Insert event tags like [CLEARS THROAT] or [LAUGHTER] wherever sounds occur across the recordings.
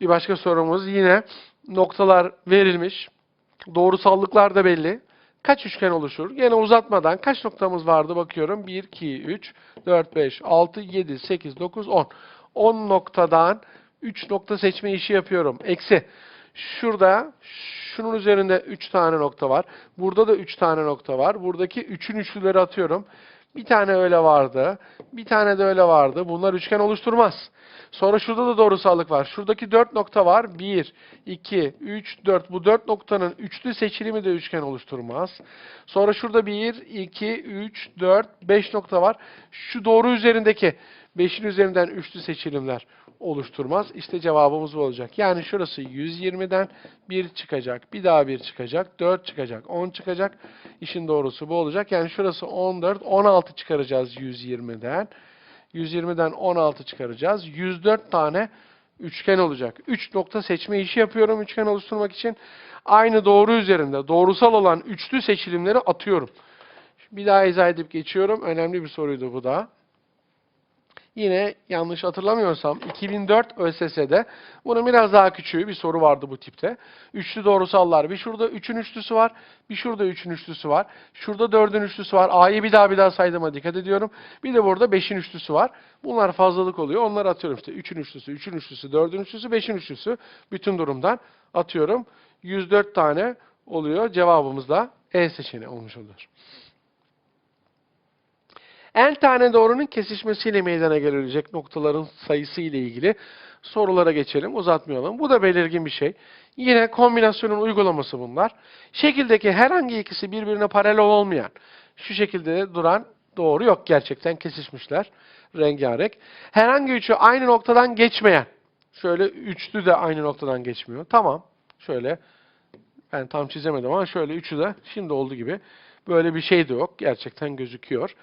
Bir başka sorumuz yine noktalar verilmiş. Doğrusallıklar da belli. Kaç üçgen oluşur? Yine uzatmadan kaç noktamız vardı bakıyorum. 1, 2, 3, 4, 5, 6, 7, 8, 9, 10. 10 noktadan 3 nokta seçme işi yapıyorum. Eksi. Şurada şunun üzerinde 3 tane nokta var. Burada da 3 tane nokta var. Buradaki 3'ün üçlüleri atıyorum. Bir tane öyle vardı. Bir tane de öyle vardı. Bunlar üçgen oluşturmaz. Sonra şurada da doğrusallık var. Şuradaki 4 nokta var. 1, 2, 3, 4. Bu 4 noktanın üçlü seçilimi de üçgen oluşturmaz. Sonra şurada 1, 2, 3, 4, 5 nokta var. Şu doğru üzerindeki 5'in üzerinden üçlü seçilimler oluşturmaz. İşte cevabımız bu olacak. Yani şurası 120'den 1 çıkacak. Bir daha 1 çıkacak. 4 çıkacak. 10 çıkacak. İşin doğrusu bu olacak. Yani şurası 14. 16 çıkaracağız 120'den. 120'den 16 çıkaracağız. 104 tane üçgen olacak. 3 nokta seçme işi yapıyorum üçgen oluşturmak için. Aynı doğru üzerinde doğrusal olan üçlü seçilimleri atıyorum. Bir daha izah edip geçiyorum. Önemli bir soruydu bu da. Yine yanlış hatırlamıyorsam 2004 ÖSS'de bunun biraz daha küçüğü bir soru vardı bu tipte. Üçlü doğrusallar. Bir şurada 3'ün üçlüsü var. Bir şurada 3'ün üçlüsü var. Şurada 4'ün üçlüsü var. A'yı bir daha bir daha saydığıma dikkat ediyorum. Bir de burada 5'in üçlüsü var. Bunlar fazlalık oluyor. Onları atıyorum işte. 3'ün üçlüsü, 3'ün üçlüsü, 4'ün üçlüsü, 5'in üçlüsü. Bütün durumdan atıyorum. 104 tane oluyor. Cevabımız da E seçeneği olmuş olur. En tane doğrunun kesişmesiyle meydana gelecek noktaların sayısı ile ilgili sorulara geçelim. Uzatmayalım. Bu da belirgin bir şey. Yine kombinasyonun uygulaması bunlar. Şekildeki herhangi ikisi birbirine paralel olmayan, şu şekilde duran doğru yok. Gerçekten kesişmişler. Rengarenk. Herhangi üçü aynı noktadan geçmeyen. Şöyle üçlü de aynı noktadan geçmiyor. Tamam. Şöyle ben tam çizemedim ama şöyle üçü de şimdi olduğu gibi böyle bir şey de yok. Gerçekten gözüküyor.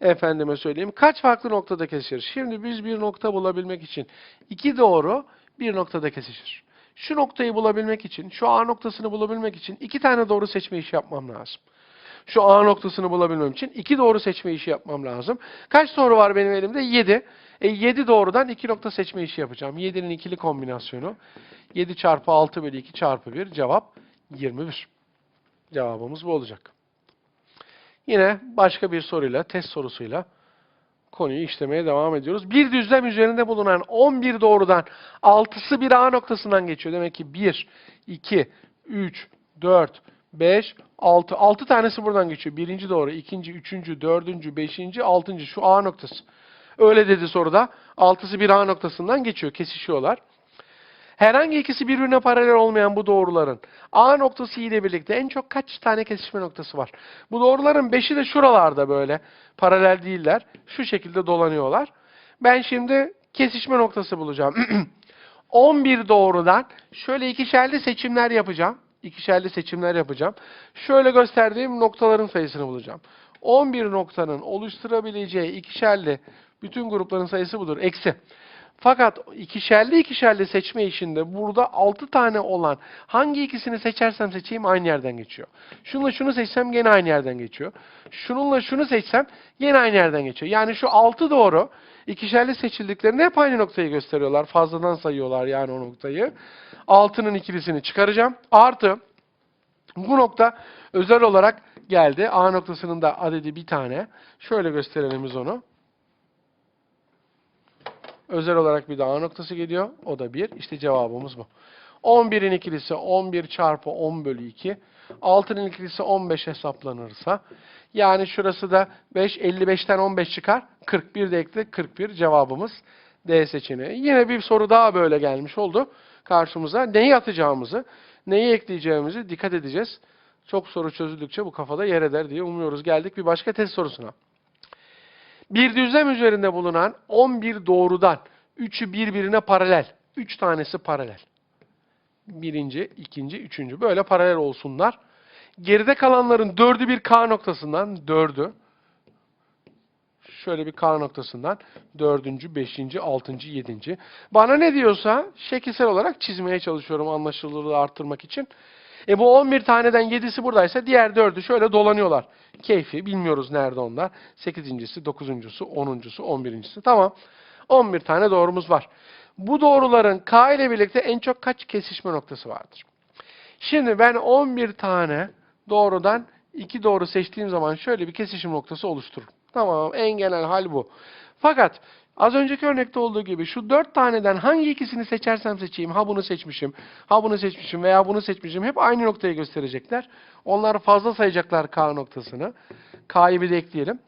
Efendime söyleyeyim. Kaç farklı noktada kesişir? Şimdi biz bir nokta bulabilmek için iki doğru bir noktada kesişir. Şu noktayı bulabilmek için, şu A noktasını bulabilmek için iki tane doğru seçme işi yapmam lazım. Şu A noktasını bulabilmem için iki doğru seçme işi yapmam lazım. Kaç doğru var benim elimde? 7. E 7 doğrudan iki nokta seçme işi yapacağım. 7'nin ikili kombinasyonu. 7 çarpı 6 bölü 2 çarpı 1 cevap 21. Cevabımız bu olacak. Yine başka bir soruyla, test sorusuyla konuyu işlemeye devam ediyoruz. Bir düzlem üzerinde bulunan 11 doğrudan 6'sı bir A noktasından geçiyor. Demek ki 1, 2, 3, 4, 5, 6. 6 tanesi buradan geçiyor. Birinci doğru, ikinci, üçüncü, dördüncü, beşinci, altıncı. Şu A noktası. Öyle dedi soruda. 6'sı bir A noktasından geçiyor. Kesişiyorlar. Herhangi ikisi birbirine paralel olmayan bu doğruların A noktası ile birlikte en çok kaç tane kesişme noktası var? Bu doğruların 5'i de şuralarda böyle paralel değiller. Şu şekilde dolanıyorlar. Ben şimdi kesişme noktası bulacağım. [CLEARS THROAT] 11 doğrudan şöyle ikişerli seçimler yapacağım. İkişerli seçimler yapacağım. Şöyle gösterdiğim noktaların sayısını bulacağım. 11 noktanın oluşturabileceği ikişerli bütün grupların sayısı budur. Eksi. Fakat ikişerli ikişerli seçme işinde burada 6 tane olan hangi ikisini seçersem seçeyim aynı yerden geçiyor. Şununla şunu seçsem gene aynı yerden geçiyor. Şununla şunu seçsem gene aynı yerden geçiyor. Yani şu 6 doğru ikişerli seçildiklerinde hep aynı noktayı gösteriyorlar. Fazladan sayıyorlar yani o noktayı. 6'nın ikilisini çıkaracağım. Artı bu nokta özel olarak geldi. A noktasının da adedi bir tane. Şöyle gösterelim biz onu. Özel olarak bir de A noktası geliyor. O da 1. İşte cevabımız bu. 11'in ikilisi 11 çarpı 10 bölü 2. 6'nın ikilisi 15 hesaplanırsa. Yani şurası da 5. 55'ten 15 çıkar. 41 de ekle 41 cevabımız D seçeneği. Yine bir soru daha böyle gelmiş oldu karşımıza. Neyi atacağımızı, neyi ekleyeceğimizi dikkat edeceğiz. Çok soru çözüldükçe bu kafada yer eder diye umuyoruz. Geldik bir başka test sorusuna. Bir düzlem üzerinde bulunan 11 doğrudan 3'ü birbirine paralel. 3 tanesi paralel. Birinci, ikinci, üçüncü. Böyle paralel olsunlar. Geride kalanların dördü bir K noktasından, dördü. Şöyle bir K noktasından dördüncü, beşinci, altıncı, yedinci. Bana ne diyorsa şekilsel olarak çizmeye çalışıyorum anlaşılırlığı arttırmak için. E bu 11 taneden 7'si buradaysa diğer 4'ü şöyle dolanıyorlar. Keyfi bilmiyoruz nerede onlar. 8.si, 9.sü, 10.sü, 11.si. Tamam. 11 tane doğrumuz var. Bu doğruların K ile birlikte en çok kaç kesişme noktası vardır? Şimdi ben 11 tane doğrudan 2 doğru seçtiğim zaman şöyle bir kesişim noktası oluştururum. Tamam en genel hal bu. Fakat az önceki örnekte olduğu gibi şu 4 taneden hangi ikisini seçersem seçeyim ha bunu seçmişim, ha bunu seçmişim veya bunu seçmişim hep aynı noktayı gösterecekler. Onlar fazla sayacaklar K noktasını. K'yı bir de ekleyelim.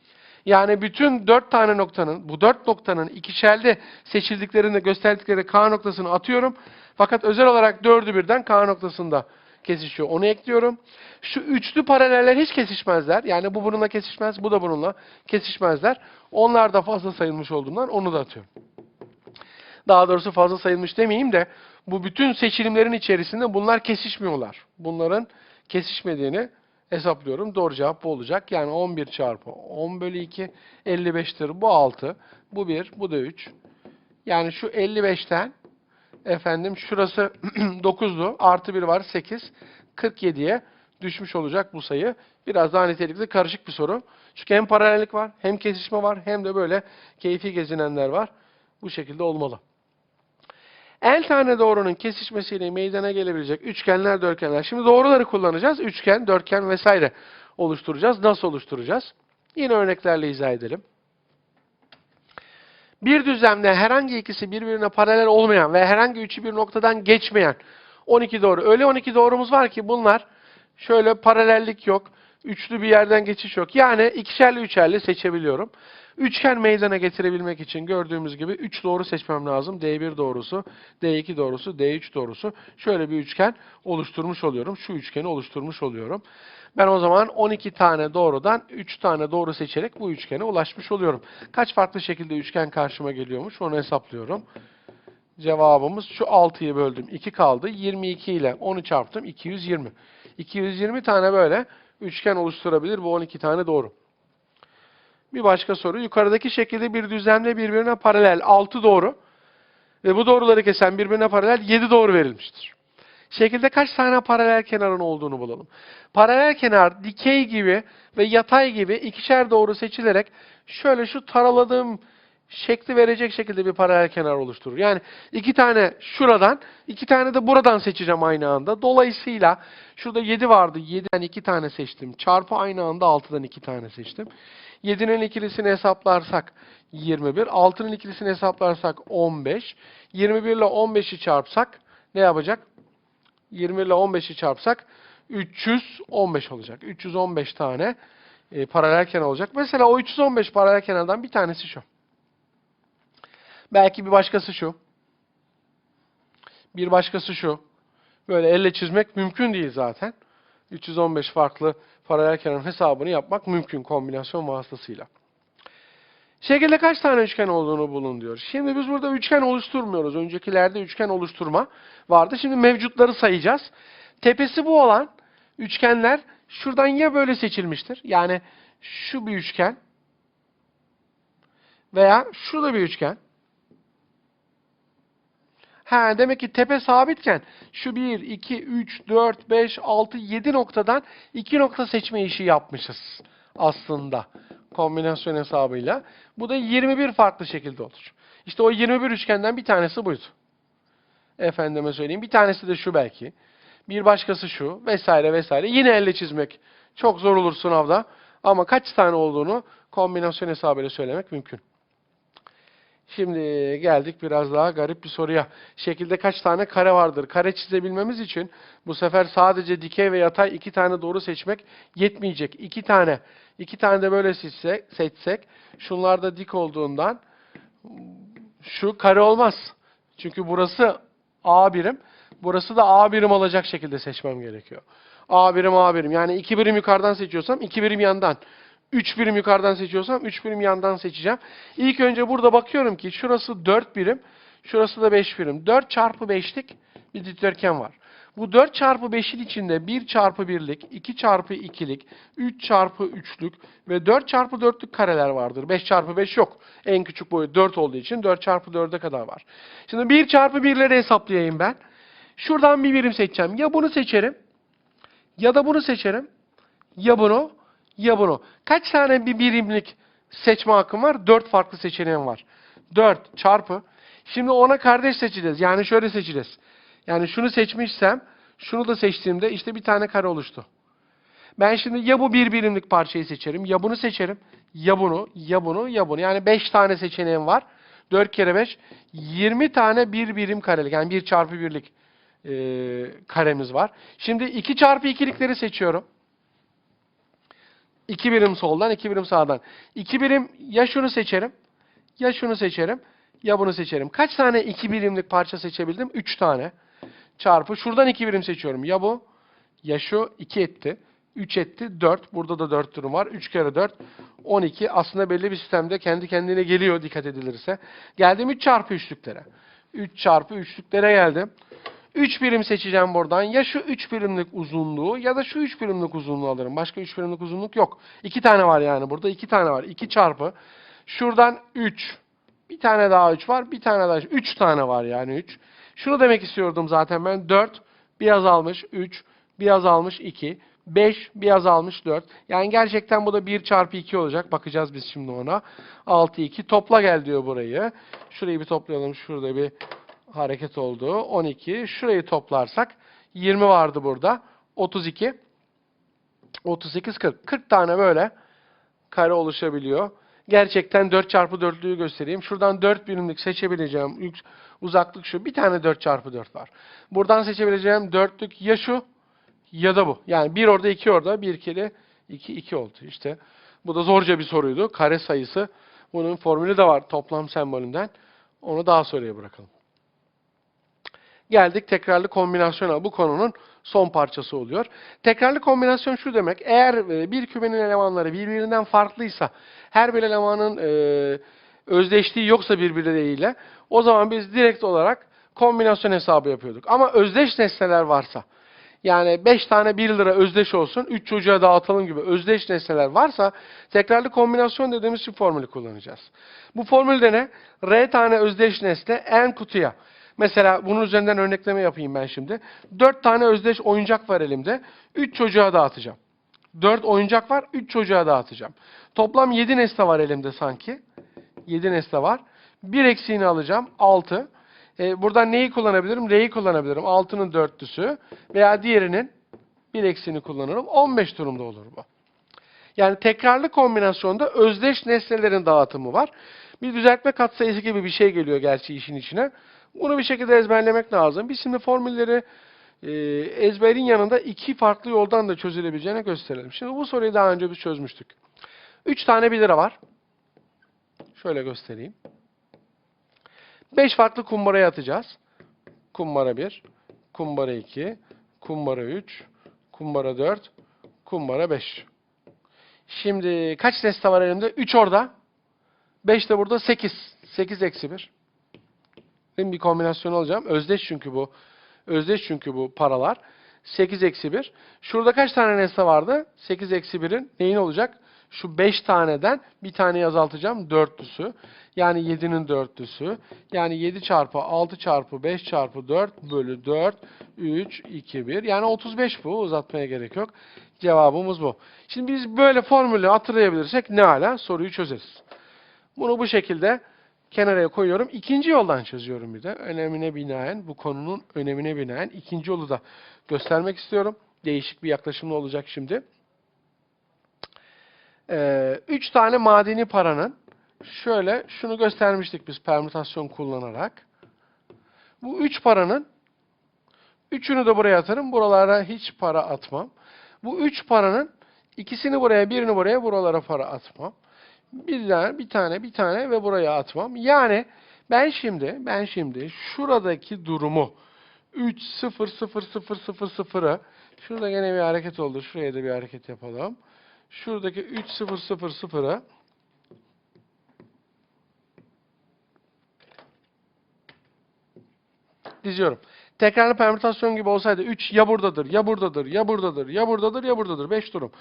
Yani bütün dört tane noktanın, bu dört noktanın ikişerde seçildiklerinde gösterdikleri K noktasını atıyorum. Fakat özel olarak dördü birden K noktasında kesişiyor. Onu ekliyorum. Şu üçlü paraleller hiç kesişmezler. Yani bu bununla kesişmez, bu da bununla kesişmezler. Onlar da fazla sayılmış olduğundan onu da atıyorum. Daha doğrusu fazla sayılmış demeyeyim de bu bütün seçilimlerin içerisinde bunlar kesişmiyorlar. Bunların kesişmediğini hesaplıyorum. Doğru cevap bu olacak. Yani 11 çarpı 10 bölü 2 55'tir. Bu 6. Bu 1. Bu da 3. Yani şu 55'ten efendim şurası [CLEARS THROAT] 9'du. Artı 1 var 8. 47'ye düşmüş olacak bu sayı. Biraz daha nitelikli karışık bir soru. Çünkü hem paralellik var, hem kesişme var, hem de böyle keyfi gezinenler var. Bu şekilde olmalı. En tane doğrunun kesişmesiyle meydana gelebilecek üçgenler, dörtgenler. Şimdi doğruları kullanacağız. Üçgen, dörtgen vesaire oluşturacağız. Nasıl oluşturacağız? Yine örneklerle izah edelim. Bir düzlemde herhangi ikisi birbirine paralel olmayan ve herhangi üçü bir noktadan geçmeyen 12 doğru. Öyle 12 doğrumuz var ki bunlar şöyle paralellik yok. Üçlü bir yerden geçiş yok. Yani ikişerli üçerli seçebiliyorum. Üçgen meydana getirebilmek için gördüğümüz gibi 3 doğru seçmem lazım. D1 doğrusu, D2 doğrusu, D3 doğrusu. Şöyle bir üçgen oluşturmuş oluyorum. Şu üçgeni oluşturmuş oluyorum. Ben o zaman 12 tane doğrudan 3 tane doğru seçerek bu üçgene ulaşmış oluyorum. Kaç farklı şekilde üçgen karşıma geliyormuş onu hesaplıyorum. Cevabımız şu 6'yı böldüm 2 kaldı. 22 ile 10'u çarptım 220. 220 tane böyle üçgen oluşturabilir bu 12 tane doğru. Bir başka soru. Yukarıdaki şekilde bir düzlemde birbirine paralel 6 doğru ve bu doğruları kesen birbirine paralel 7 doğru verilmiştir. Şekilde kaç tane paralel kenarın olduğunu bulalım. Paralel kenar dikey gibi ve yatay gibi ikişer doğru seçilerek şöyle şu taraladığım şekli verecek şekilde bir paralel kenar oluşturur. Yani iki tane şuradan, iki tane de buradan seçeceğim aynı anda. Dolayısıyla şurada 7 vardı. 7'den 2 tane seçtim. Çarpı aynı anda 6'dan 2 tane seçtim. 7'nin ikilisini hesaplarsak 21. 6'nın ikilisini hesaplarsak 15. 21 ile 15'i çarpsak ne yapacak? 20 ile 15'i çarpsak 315 olacak. 315 tane e, paralel kenar olacak. Mesela o 315 paralel kenardan bir tanesi şu. Belki bir başkası şu. Bir başkası şu. Böyle elle çizmek mümkün değil zaten. 315 farklı paralel kenarın hesabını yapmak mümkün kombinasyon vasıtasıyla. Şekilde kaç tane üçgen olduğunu bulun diyor. Şimdi biz burada üçgen oluşturmuyoruz. Öncekilerde üçgen oluşturma vardı. Şimdi mevcutları sayacağız. Tepesi bu olan üçgenler şuradan ya böyle seçilmiştir. Yani şu bir üçgen veya şurada bir üçgen. Ha, demek ki tepe sabitken şu 1, 2, 3, 4, 5, 6, 7 noktadan 2 nokta seçme işi yapmışız aslında kombinasyon hesabıyla. Bu da 21 farklı şekilde olur. İşte o 21 üçgenden bir tanesi buydu. Efendime söyleyeyim. Bir tanesi de şu belki. Bir başkası şu vesaire vesaire. Yine elle çizmek çok zor olur sınavda. Ama kaç tane olduğunu kombinasyon hesabıyla söylemek mümkün. Şimdi geldik biraz daha garip bir soruya. Şekilde kaç tane kare vardır? Kare çizebilmemiz için bu sefer sadece dikey ve yatay iki tane doğru seçmek yetmeyecek. İki tane, iki tane de böyle seçsek, seçsek şunlar da dik olduğundan şu kare olmaz. Çünkü burası A birim, burası da A birim alacak şekilde seçmem gerekiyor. A birim A birim. Yani iki birim yukarıdan seçiyorsam iki birim yandan. 3 birim yukarıdan seçiyorsam 3 birim yandan seçeceğim. İlk önce burada bakıyorum ki şurası 4 birim, şurası da 5 birim. 4 çarpı 5'lik bir dikdörtgen var. Bu 4 çarpı 5'in içinde 1 çarpı 1'lik, 2 çarpı 2'lik, 3 çarpı 3'lük ve 4 çarpı 4'lük kareler vardır. 5 çarpı 5 yok. En küçük boyu 4 olduğu için 4 çarpı 4'e kadar var. Şimdi 1 çarpı 1'leri hesaplayayım ben. Şuradan bir birim seçeceğim. Ya bunu seçerim ya da bunu seçerim ya bunu ya bunu. Kaç tane bir birimlik seçme hakkım var? 4 farklı seçeneğim var. 4 çarpı Şimdi ona kardeş seçeceğiz. Yani şöyle seçeceğiz. Yani şunu seçmişsem şunu da seçtiğimde işte bir tane kare oluştu. Ben şimdi ya bu bir birimlik parçayı seçerim, ya bunu seçerim, ya bunu, ya bunu, ya bunu. Yani 5 tane seçeneğim var. 4 kere 5, 20 tane bir birim karelik, yani 1 çarpı birlik e, karemiz var. Şimdi 2 çarpı ikilikleri seçiyorum. 2 birim soldan, 2 birim sağdan. 2 birim ya şunu seçerim, ya şunu seçerim, ya bunu seçerim. Kaç tane 2 birimlik parça seçebildim? 3 tane. Çarpı, şuradan 2 birim seçiyorum. Ya bu, ya şu 2 etti. 3 etti 4. Burada da 4 durum var. 3 kere 4 12. Aslında belli bir sistemde kendi kendine geliyor dikkat edilirse. Geldim 3 çarpı 3'lüklere. 3 çarpı 3'lüklere geldim. 3 birim seçeceğim buradan. Ya şu 3 birimlik uzunluğu ya da şu 3 birimlik uzunluğu alırım. Başka 3 birimlik uzunluk yok. 2 tane var yani burada. 2 tane var. 2 çarpı. Şuradan 3. Bir tane daha 3 var. Bir tane daha 3 tane var yani 3. Şunu demek istiyordum zaten ben. 4 bir azalmış 3 bir azalmış 2 5 bir azalmış 4. Yani gerçekten bu da 1 çarpı 2 olacak. Bakacağız biz şimdi ona. 6 2 topla gel diyor burayı. Şurayı bir toplayalım. Şurada bir hareket oldu. 12. Şurayı toplarsak 20 vardı burada. 32 38 40. 40 tane böyle kare oluşabiliyor. Gerçekten 4 çarpı 4'lüğü göstereyim. Şuradan 4 birimlik seçebileceğim uzaklık şu. Bir tane 4 çarpı 4 var. Buradan seçebileceğim dörtlük ya şu ya da bu. Yani bir orada iki orada bir kere iki iki oldu. İşte bu da zorca bir soruydu. Kare sayısı. Bunun formülü de var toplam sembolünden. Onu daha sonraya bırakalım. Geldik tekrarlı kombinasyona. Bu konunun son parçası oluyor. Tekrarlı kombinasyon şu demek. Eğer e, bir kümenin elemanları birbirinden farklıysa, her bir elemanın e, özdeşliği yoksa birbirleriyle, o zaman biz direkt olarak kombinasyon hesabı yapıyorduk. Ama özdeş nesneler varsa, yani 5 tane 1 lira özdeş olsun, 3 çocuğa dağıtalım gibi özdeş nesneler varsa tekrarlı kombinasyon dediğimiz şu formülü kullanacağız. Bu formülde ne? R tane özdeş nesne n kutuya. Mesela bunun üzerinden örnekleme yapayım ben şimdi. 4 tane özdeş oyuncak var elimde. 3 çocuğa dağıtacağım. 4 oyuncak var, 3 çocuğa dağıtacağım. Toplam 7 nesne var elimde sanki. 7 nesne var. Bir eksiğini alacağım. 6. E, buradan neyi kullanabilirim? R'yi kullanabilirim. 6'nın dörtlüsü veya diğerinin bir eksiğini kullanırım. 15 durumda olur bu. Yani tekrarlı kombinasyonda özdeş nesnelerin dağıtımı var. Bir düzeltme katsayısı gibi bir şey geliyor gerçi işin içine. Bunu bir şekilde ezberlemek lazım. Biz şimdi formülleri e, ezberin yanında iki farklı yoldan da çözülebileceğini gösterelim. Şimdi bu soruyu daha önce biz çözmüştük. 3 tane 1 lira var. Şöyle göstereyim. 5 farklı kumbaraya atacağız. Kumbara 1, kumbara 2, kumbara 3, kumbara 4, kumbara 5. Şimdi kaç nesne var elimde? 3 orada. 5 de burada 8. 8 eksi 1. Bir kombinasyon alacağım. Özdeş çünkü bu. Özdeş çünkü bu paralar. 8 eksi 1. Şurada kaç tane nesne vardı? 8 eksi 1'in neyin olacak? Şu 5 taneden bir taneyi azaltacağım. Dörtlüsü. Yani 7'nin dörtlüsü. Yani 7 çarpı 6 çarpı 5 çarpı 4 bölü 4 3 2 1. Yani 35 bu. Uzatmaya gerek yok. Cevabımız bu. Şimdi biz böyle formülü hatırlayabilirsek ne ala soruyu çözeriz. Bunu bu şekilde kenara koyuyorum. İkinci yoldan çözüyorum bir de. Önemine binaen, bu konunun önemine binaen ikinci yolu da göstermek istiyorum. Değişik bir yaklaşımla olacak şimdi. Ee, üç tane madeni paranın şöyle şunu göstermiştik biz permütasyon kullanarak. Bu üç paranın üçünü de buraya atarım. Buralara hiç para atmam. Bu üç paranın ikisini buraya, birini buraya, buralara para atmam. Bir tane, bir tane, bir tane ve buraya atmam. Yani ben şimdi, ben şimdi şuradaki durumu 3 0 0 0 0 0'ı şurada gene bir hareket oldu. Şuraya da bir hareket yapalım. Şuradaki 3 0 0 0'ı diziyorum. Tekrarlı permütasyon gibi olsaydı 3 ya buradadır, ya buradadır, ya buradadır, ya buradadır, ya buradadır. 5 durum.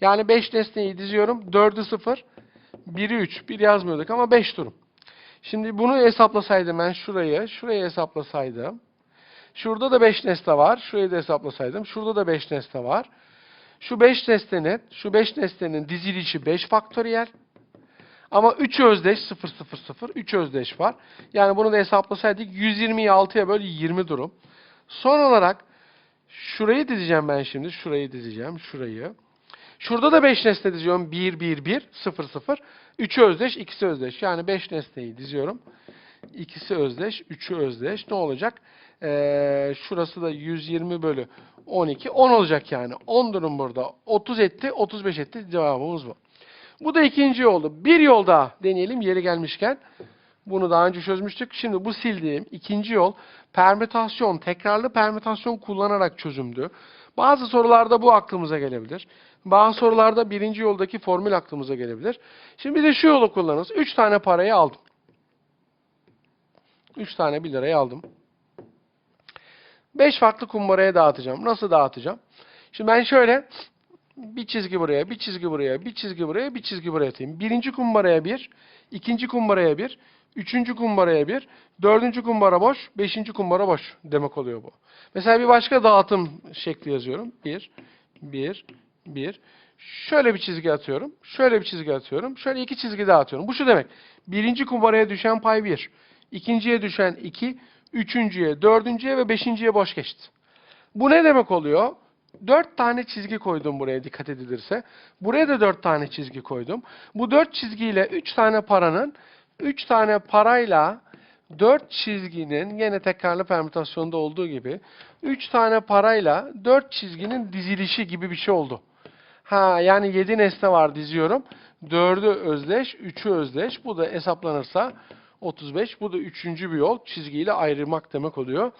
Yani 5 nesneyi diziyorum. 4'ü 0, 1'i 3. 1 yazmıyorduk ama 5 durum. Şimdi bunu hesaplasaydım ben şurayı, şurayı hesaplasaydım. Şurada da 5 nesne var. Şurayı da hesaplasaydım. Şurada da 5 nesne var. Şu 5 nesnenin, şu 5 nesnenin dizilişi 5 faktöriyel. Ama 3 özdeş 0 0 0 3 özdeş var. Yani bunu da hesaplasaydık 120'yi 6'ya böl 20 durum. Son olarak şurayı dizeceğim ben şimdi. Şurayı dizeceğim. Şurayı. Şurada da 5 nesne diziyorum. 1 1 1 0 0. 3'ü özdeş, ikisi özdeş. Yani 5 nesneyi diziyorum. İkisi özdeş, 3'ü özdeş. Ne olacak? Ee, şurası da 120 bölü 12. 10 olacak yani. 10 durum burada. 30 etti, 35 etti. Cevabımız bu. Bu da ikinci yoldu. Bir yol daha deneyelim yeri gelmişken. Bunu daha önce çözmüştük. Şimdi bu sildiğim ikinci yol permütasyon, tekrarlı permütasyon kullanarak çözümdü. Bazı sorularda bu aklımıza gelebilir. Bazı sorularda birinci yoldaki formül aklımıza gelebilir. Şimdi bir de şu yolu kullanırız. 3 tane parayı aldım. 3 tane 1 lirayı aldım. 5 farklı kumbaraya dağıtacağım. Nasıl dağıtacağım? Şimdi ben şöyle bir çizgi buraya, bir çizgi buraya, bir çizgi buraya, bir çizgi buraya atayım. Birinci kumbaraya bir, ikinci kumbaraya bir, üçüncü kumbaraya bir, dördüncü kumbara boş, beşinci kumbara boş demek oluyor bu. Mesela bir başka dağıtım şekli yazıyorum. Bir, bir, bir. Şöyle bir çizgi atıyorum. Şöyle bir çizgi atıyorum. Şöyle iki çizgi daha atıyorum. Bu şu demek. Birinci kumbaraya düşen pay bir. ikinciye düşen iki. Üçüncüye, dördüncüye ve beşinciye boş geçti. Bu ne demek oluyor? Dört tane çizgi koydum buraya dikkat edilirse. Buraya da dört tane çizgi koydum. Bu dört çizgiyle üç tane paranın, üç tane parayla dört çizginin, yine tekrarlı permütasyonda olduğu gibi, üç tane parayla dört çizginin dizilişi gibi bir şey oldu. Ha yani 7 nesne var diziyorum. 4'ü özdeş, 3'ü özdeş. Bu da hesaplanırsa 35. Bu da üçüncü bir yol. Çizgiyle ayrılmak demek oluyor.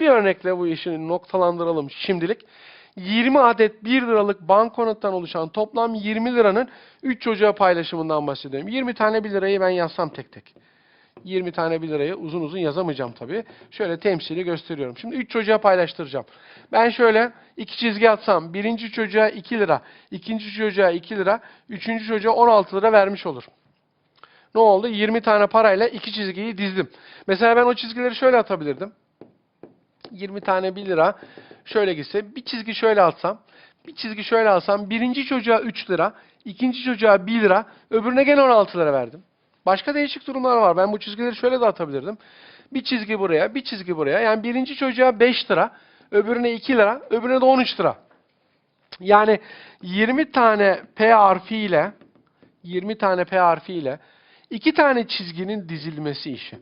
Bir örnekle bu işi noktalandıralım şimdilik. 20 adet 1 liralık banknottan oluşan toplam 20 liranın 3 çocuğa paylaşımından bahsediyorum. 20 tane 1 lirayı ben yazsam tek tek. 20 tane 1 lirayı uzun uzun yazamayacağım tabii. Şöyle temsili gösteriyorum. Şimdi 3 çocuğa paylaştıracağım. Ben şöyle iki çizgi atsam birinci çocuğa 2 lira, ikinci çocuğa 2 lira, üçüncü çocuğa 16 lira vermiş olur. Ne oldu? 20 tane parayla iki çizgiyi dizdim. Mesela ben o çizgileri şöyle atabilirdim. 20 tane 1 lira şöyle gitse bir çizgi şöyle atsam, bir çizgi şöyle alsam birinci çocuğa 3 lira, ikinci çocuğa 1 lira, öbürüne gene 16 lira verdim. Başka değişik durumlar var. Ben bu çizgileri şöyle de atabilirdim. Bir çizgi buraya, bir çizgi buraya. Yani birinci çocuğa 5 lira, öbürüne 2 lira, öbürüne de 13 lira. Yani 20 tane P harfiyle 20 tane P harfiyle iki tane çizginin dizilmesi işi.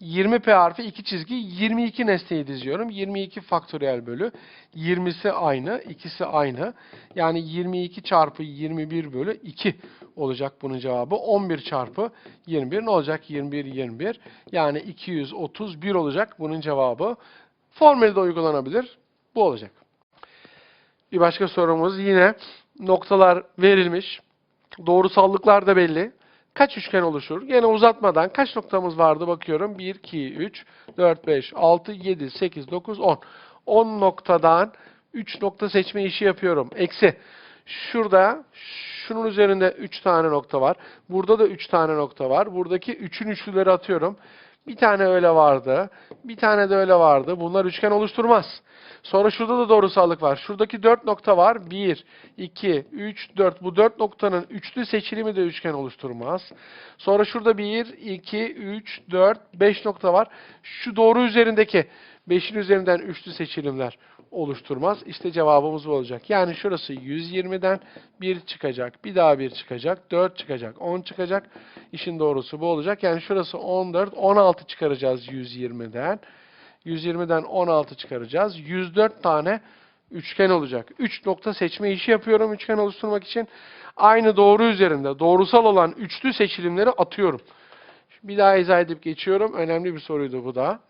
20 P harfi iki çizgi 22 nesneyi diziyorum. 22 faktöriyel bölü 20'si aynı, ikisi aynı. Yani 22 çarpı 21 bölü 2 olacak bunun cevabı. 11 çarpı 21 ne olacak? 21 21. Yani 231 olacak bunun cevabı. Formülde uygulanabilir. Bu olacak. Bir başka sorumuz yine noktalar verilmiş. Doğrusallıklar da belli. Kaç üçgen oluşur? Yine uzatmadan kaç noktamız vardı bakıyorum. 1, 2, 3, 4, 5, 6, 7, 8, 9, 10. 10 noktadan 3 nokta seçme işi yapıyorum. Eksi. Şurada şunun üzerinde 3 tane nokta var. Burada da 3 tane nokta var. Buradaki 3'ün üçlüleri atıyorum. Bir tane öyle vardı. Bir tane de öyle vardı. Bunlar üçgen oluşturmaz. Sonra şurada da doğrusallık var. Şuradaki 4 nokta var. 1, 2, 3, 4. Bu 4 noktanın üçlü seçilimi de üçgen oluşturmaz. Sonra şurada 1, 2, 3, 4, 5 nokta var. Şu doğru üzerindeki 5'in üzerinden üçlü seçilimler oluşturmaz. İşte cevabımız bu olacak. Yani şurası 120'den 1 çıkacak. Bir daha 1 çıkacak. 4 çıkacak. 10 çıkacak. İşin doğrusu bu olacak. Yani şurası 14. 16 çıkaracağız 120'den. 120'den 16 çıkaracağız. 104 tane üçgen olacak. 3 nokta seçme işi yapıyorum üçgen oluşturmak için. Aynı doğru üzerinde doğrusal olan üçlü seçilimleri atıyorum. Bir daha izah edip geçiyorum. Önemli bir soruydu bu da.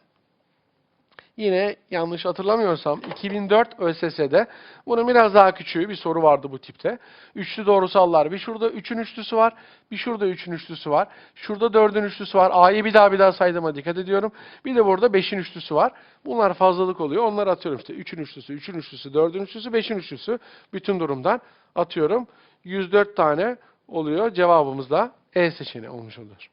Yine yanlış hatırlamıyorsam 2004 ÖSS'de bunun biraz daha küçüğü bir soru vardı bu tipte. Üçlü doğrusallar. Bir şurada 3'ün üçlüsü var. Bir şurada 3'ün üçlüsü var. Şurada 4'ün üçlüsü var. A'yı bir daha bir daha saydığıma dikkat ediyorum. Bir de burada 5'in üçlüsü var. Bunlar fazlalık oluyor. Onları atıyorum işte. 3'ün üçlüsü, 3'ün üçlüsü, 4'ün üçlüsü, 5'in üçlüsü. Bütün durumdan atıyorum. 104 tane oluyor. Cevabımız da E seçeneği olmuş olur.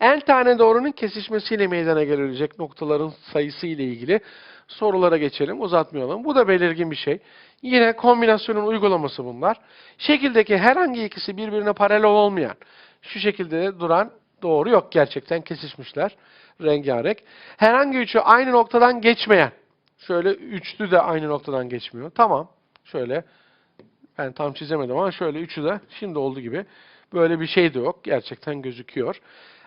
En tane doğrunun kesişmesiyle meydana gelebilecek noktaların sayısı ile ilgili sorulara geçelim, uzatmayalım. Bu da belirgin bir şey. Yine kombinasyonun uygulaması bunlar. Şekildeki herhangi ikisi birbirine paralel olmayan, şu şekilde duran doğru yok gerçekten kesişmişler rengarenk. Herhangi üçü aynı noktadan geçmeyen, şöyle üçlü de aynı noktadan geçmiyor. Tamam, şöyle ben tam çizemedim ama şöyle üçü de şimdi olduğu gibi böyle bir şey de yok. Gerçekten gözüküyor.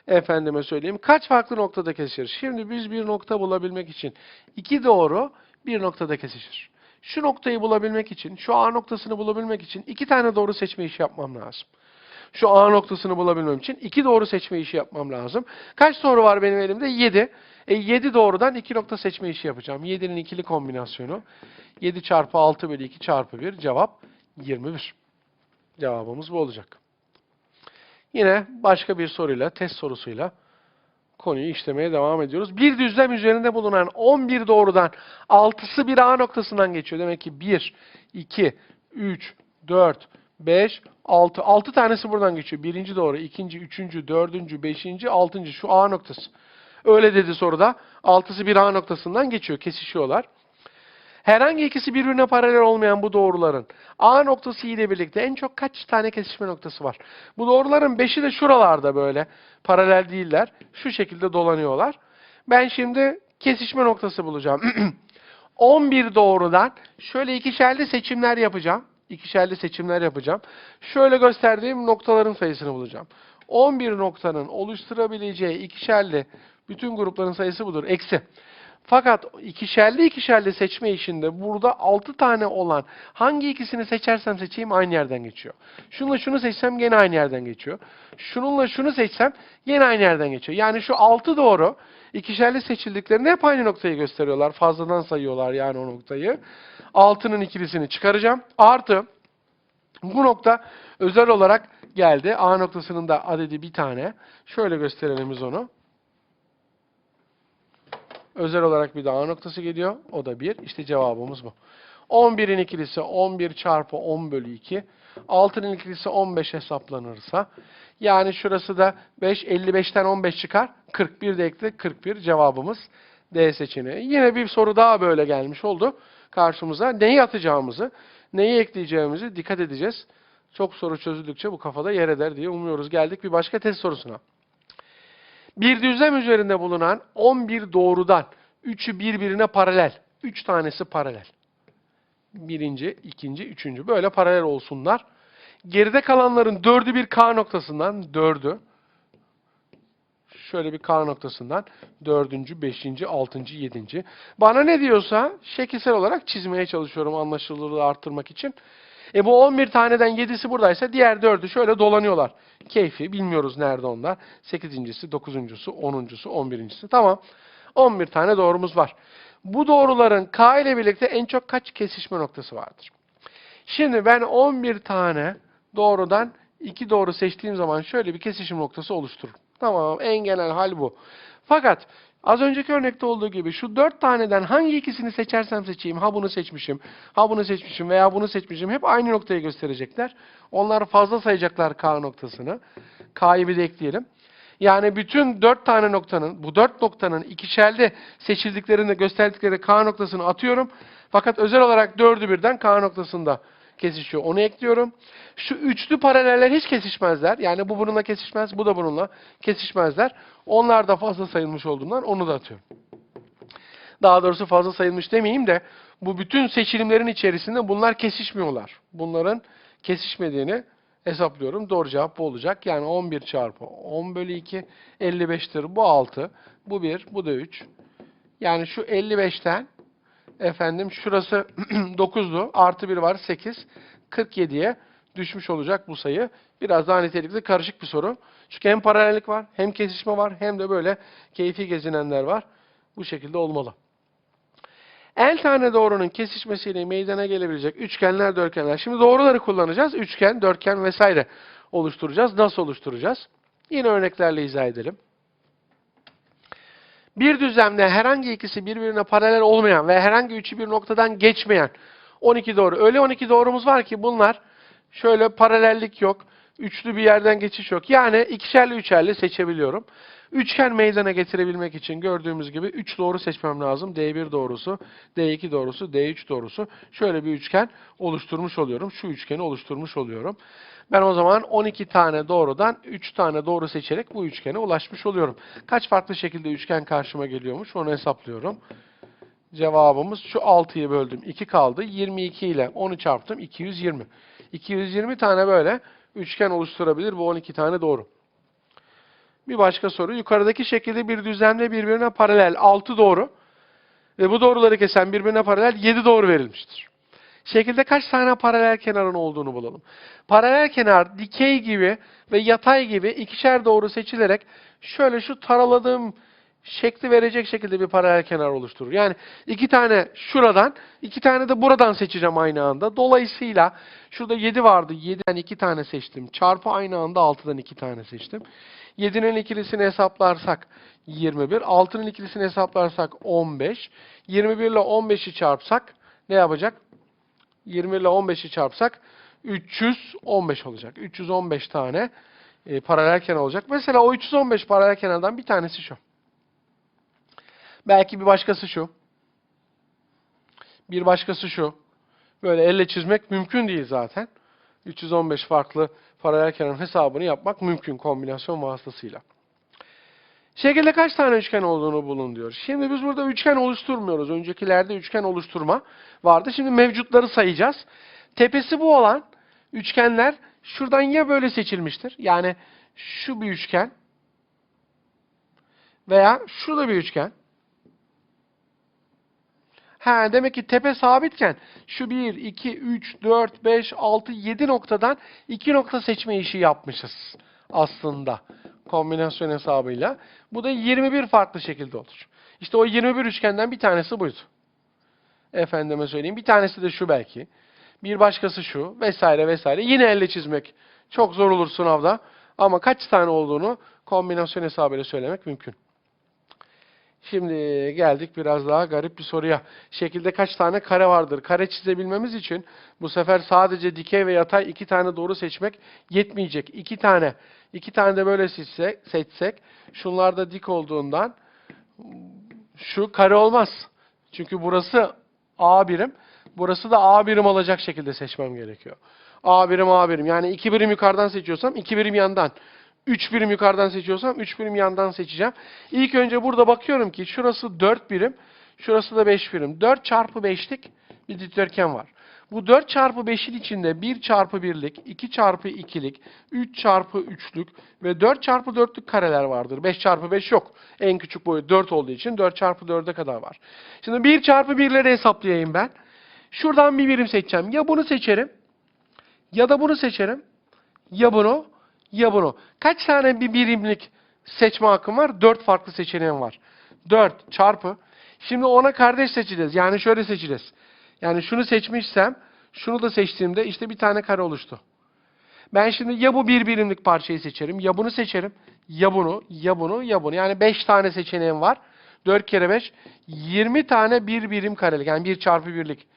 Efendime söyleyeyim. Kaç farklı noktada kesişir? Şimdi biz bir nokta bulabilmek için iki doğru bir noktada kesişir. Şu noktayı bulabilmek için, şu A noktasını bulabilmek için iki tane doğru seçme işi yapmam lazım. Şu A noktasını bulabilmem için iki doğru seçme işi yapmam lazım. Kaç doğru var benim elimde? 7. E 7 doğrudan iki nokta seçme işi yapacağım. 7'nin ikili kombinasyonu. 7 çarpı 6 bölü 2 çarpı 1 cevap 21. Cevabımız bu olacak. Yine başka bir soruyla, test sorusuyla konuyu işlemeye devam ediyoruz. Bir düzlem üzerinde bulunan 11 doğrudan 6'sı bir A noktasından geçiyor. Demek ki 1, 2, 3, 4, 5, 6. 6 tanesi buradan geçiyor. Birinci doğru, ikinci, üçüncü, dördüncü, beşinci, altıncı. Şu A noktası. Öyle dedi soruda. 6'sı bir A noktasından geçiyor. Kesişiyorlar. Herhangi ikisi birbirine paralel olmayan bu doğruların A noktası ile birlikte en çok kaç tane kesişme noktası var? Bu doğruların 5'i de şuralarda böyle paralel değiller. Şu şekilde dolanıyorlar. Ben şimdi kesişme noktası bulacağım. [CLEARS THROAT] 11 doğrudan şöyle ikişerli seçimler yapacağım. İkişerli seçimler yapacağım. Şöyle gösterdiğim noktaların sayısını bulacağım. 11 noktanın oluşturabileceği ikişerli bütün grupların sayısı budur. Eksi. Fakat ikişerli ikişerli seçme işinde burada 6 tane olan hangi ikisini seçersem seçeyim aynı yerden geçiyor. Şununla şunu seçsem gene aynı yerden geçiyor. Şununla şunu seçsem yine aynı yerden geçiyor. Yani şu 6 doğru ikişerli seçildiklerinde hep aynı noktayı gösteriyorlar. Fazladan sayıyorlar yani o noktayı. 6'nın ikilisini çıkaracağım. Artı bu nokta özel olarak geldi. A noktasının da adedi bir tane. Şöyle gösterelim biz onu. Özel olarak bir de A noktası geliyor. O da 1. İşte cevabımız bu. 11'in ikilisi 11 çarpı 10 bölü 2. 6'nın ikilisi 15 hesaplanırsa. Yani şurası da 5. 55'ten 15 çıkar. 41 de ekle 41 cevabımız D seçeneği. Yine bir soru daha böyle gelmiş oldu karşımıza. Neyi atacağımızı, neyi ekleyeceğimizi dikkat edeceğiz. Çok soru çözüldükçe bu kafada yer eder diye umuyoruz. Geldik bir başka test sorusuna. Bir düzlem üzerinde bulunan 11 doğrudan 3'ü birbirine paralel. 3 tanesi paralel. Birinci, ikinci, üçüncü. Böyle paralel olsunlar. Geride kalanların 4'ü bir K noktasından 4'ü. Şöyle bir K noktasından 4. 5. 6. 7. Bana ne diyorsa şekilsel olarak çizmeye çalışıyorum anlaşılırlığı arttırmak için. E bu 11 taneden 7'si buradaysa diğer 4'ü şöyle dolanıyorlar. Keyfi bilmiyoruz nerede onlar. 8.si, 9.sü, 10.sü, 11.si. Tamam. 11 tane doğrumuz var. Bu doğruların K ile birlikte en çok kaç kesişme noktası vardır? Şimdi ben 11 tane doğrudan 2 doğru seçtiğim zaman şöyle bir kesişim noktası oluştururum. Tamam en genel hal bu. Fakat az önceki örnekte olduğu gibi şu 4 taneden hangi ikisini seçersem seçeyim, ha bunu seçmişim, ha bunu seçmişim veya bunu seçmişim hep aynı noktayı gösterecekler. Onlar fazla sayacaklar K noktasını. K'yı bir de ekleyelim. Yani bütün dört tane noktanın, bu dört noktanın ikişerli seçildiklerinde gösterdikleri K noktasını atıyorum. Fakat özel olarak dördü birden K noktasında kesişiyor. Onu ekliyorum. Şu üçlü paraleller hiç kesişmezler. Yani bu bununla kesişmez, bu da bununla kesişmezler. Onlar da fazla sayılmış olduğundan onu da atıyorum. Daha doğrusu fazla sayılmış demeyeyim de bu bütün seçilimlerin içerisinde bunlar kesişmiyorlar. Bunların kesişmediğini hesaplıyorum. Doğru cevap bu olacak. Yani 11 çarpı 10 bölü 2 55'tir. Bu 6. Bu 1. Bu da 3. Yani şu 55'ten efendim şurası [CLEARS THROAT] 9'du. Artı 1 var 8. 47'ye düşmüş olacak bu sayı. Biraz daha nitelikli karışık bir soru. Çünkü hem paralellik var, hem kesişme var, hem de böyle keyfi gezinenler var. Bu şekilde olmalı. En tane doğrunun kesişmesiyle meydana gelebilecek üçgenler, dörtgenler. Şimdi doğruları kullanacağız. Üçgen, dörtgen vesaire oluşturacağız. Nasıl oluşturacağız? Yine örneklerle izah edelim. Bir düzlemde herhangi ikisi birbirine paralel olmayan ve herhangi üçü bir noktadan geçmeyen 12 doğru. Öyle 12 doğrumuz var ki bunlar şöyle paralellik yok. Üçlü bir yerden geçiş yok. Yani ikişerli üçerli seçebiliyorum. Üçgen meydana getirebilmek için gördüğümüz gibi 3 doğru seçmem lazım. D1 doğrusu, D2 doğrusu, D3 doğrusu. Şöyle bir üçgen oluşturmuş oluyorum. Şu üçgeni oluşturmuş oluyorum. Ben o zaman 12 tane doğrudan 3 tane doğru seçerek bu üçgene ulaşmış oluyorum. Kaç farklı şekilde üçgen karşıma geliyormuş onu hesaplıyorum. Cevabımız şu 6'yı böldüm. 2 kaldı. 22 ile 10'u çarptım. 220. 220 tane böyle üçgen oluşturabilir bu 12 tane doğru. Bir başka soru. Yukarıdaki şekilde bir düzlemde birbirine paralel 6 doğru ve bu doğruları kesen birbirine paralel 7 doğru verilmiştir. Şekilde kaç tane paralel kenarın olduğunu bulalım. Paralel kenar dikey gibi ve yatay gibi ikişer doğru seçilerek şöyle şu taraladığım şekli verecek şekilde bir paralel kenar oluşturur. Yani iki tane şuradan, iki tane de buradan seçeceğim aynı anda. Dolayısıyla şurada 7 vardı. 7'den iki tane seçtim. Çarpı aynı anda 6'dan iki tane seçtim. 7'nin ikilisini hesaplarsak 21. 6'nın ikilisini hesaplarsak 15. 21 ile 15'i çarpsak ne yapacak? 20 ile 15'i çarpsak 315 olacak. 315 tane e, paralel kenar olacak. Mesela o 315 paralel kenardan bir tanesi şu. Belki bir başkası şu. Bir başkası şu. Böyle elle çizmek mümkün değil zaten. 315 farklı paralel kenarın hesabını yapmak mümkün kombinasyon vasıtasıyla. Şekilde kaç tane üçgen olduğunu bulun diyor. Şimdi biz burada üçgen oluşturmuyoruz. Öncekilerde üçgen oluşturma vardı. Şimdi mevcutları sayacağız. Tepesi bu olan üçgenler şuradan ya böyle seçilmiştir. Yani şu bir üçgen veya şurada bir üçgen. Ha, demek ki tepe sabitken şu 1, 2, 3, 4, 5, 6, 7 noktadan 2 nokta seçme işi yapmışız aslında kombinasyon hesabıyla. Bu da 21 farklı şekilde olur. İşte o 21 üçgenden bir tanesi buydu. Efendime söyleyeyim. Bir tanesi de şu belki. Bir başkası şu vesaire vesaire. Yine elle çizmek çok zor olur sınavda. Ama kaç tane olduğunu kombinasyon hesabıyla söylemek mümkün. Şimdi geldik biraz daha garip bir soruya. Şekilde kaç tane kare vardır? Kare çizebilmemiz için bu sefer sadece dikey ve yatay iki tane doğru seçmek yetmeyecek. İki tane, iki tane de böyle seçsek, seçsek şunlar da dik olduğundan şu kare olmaz. Çünkü burası A birim, burası da A birim olacak şekilde seçmem gerekiyor. A birim A birim. Yani iki birim yukarıdan seçiyorsam iki birim yandan. 3 birim yukarıdan seçiyorsam 3 birim yandan seçeceğim. İlk önce burada bakıyorum ki şurası 4 birim, şurası da 5 birim. 4 çarpı 5'lik bir dikdörtgen var. Bu 4 çarpı 5'in içinde 1 çarpı 1'lik, 2 çarpı 2'lik, 3 çarpı 3'lük ve 4 çarpı 4'lük kareler vardır. 5 çarpı 5 yok. En küçük boyu 4 olduğu için 4 çarpı 4'e kadar var. Şimdi 1 çarpı 1'leri hesaplayayım ben. Şuradan bir birim seçeceğim. Ya bunu seçerim ya da bunu seçerim. Ya bunu ya bunu. Kaç tane bir birimlik seçme hakkım var? 4 farklı seçeneğim var. 4 çarpı. Şimdi ona kardeş seçeceğiz. Yani şöyle seçeceğiz. Yani şunu seçmişsem, şunu da seçtiğimde işte bir tane kare oluştu. Ben şimdi ya bu bir birimlik parçayı seçerim, ya bunu seçerim, ya bunu, ya bunu, ya bunu. Yani 5 tane seçeneğim var. 4 kere 5, 20 tane bir birim karelik. Yani 1 çarpı 1'lik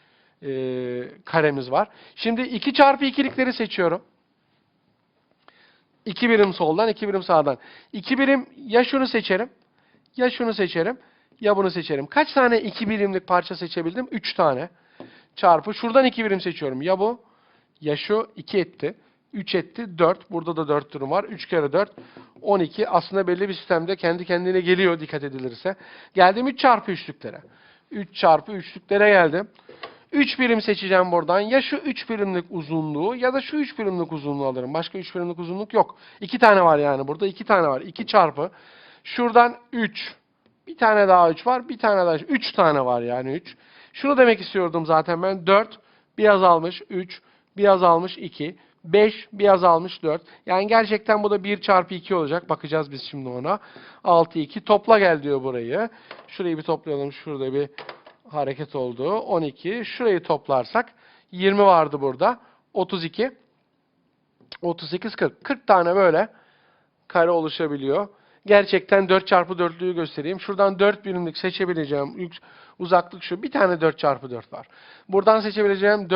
e, karemiz var. Şimdi 2 çarpı 2'likleri seçiyorum. 2 birim soldan, 2 birim sağdan. 2 birim ya şunu seçerim, ya şunu seçerim, ya bunu seçerim. Kaç tane 2 birimlik parça seçebildim? 3 tane. Çarpı. Şuradan 2 birim seçiyorum. Ya bu, ya şu 2 etti. 3 etti, 4. Burada da 4 durum var. 3 kere 4, 12. Aslında belli bir sistemde kendi kendine geliyor dikkat edilirse. Geldim 3 çarpı 3'lüklere. 3 çarpı 3'lüklere geldim. 3 birim seçeceğim buradan. Ya şu 3 birimlik uzunluğu ya da şu 3 birimlik uzunluğu alırım. Başka 3 birimlik uzunluk yok. 2 tane var yani burada. 2 tane var. 2 çarpı. Şuradan 3. Bir tane daha 3 var. Bir tane daha 3 tane var yani 3. Şunu demek istiyordum zaten ben. 4 bir azalmış 3 bir azalmış 2 5 bir azalmış 4. Yani gerçekten bu da 1 çarpı 2 olacak. Bakacağız biz şimdi ona. 6 2 topla gel diyor burayı. Şurayı bir toplayalım. Şurada bir hareket oldu. 12. Şurayı toplarsak 20 vardı burada. 32. 38 40. 40 tane böyle kare oluşabiliyor. Gerçekten 4 çarpı 4'lüğü göstereyim. Şuradan 4 birimlik seçebileceğim uzaklık şu. Bir tane 4 çarpı 4 var. Buradan seçebileceğim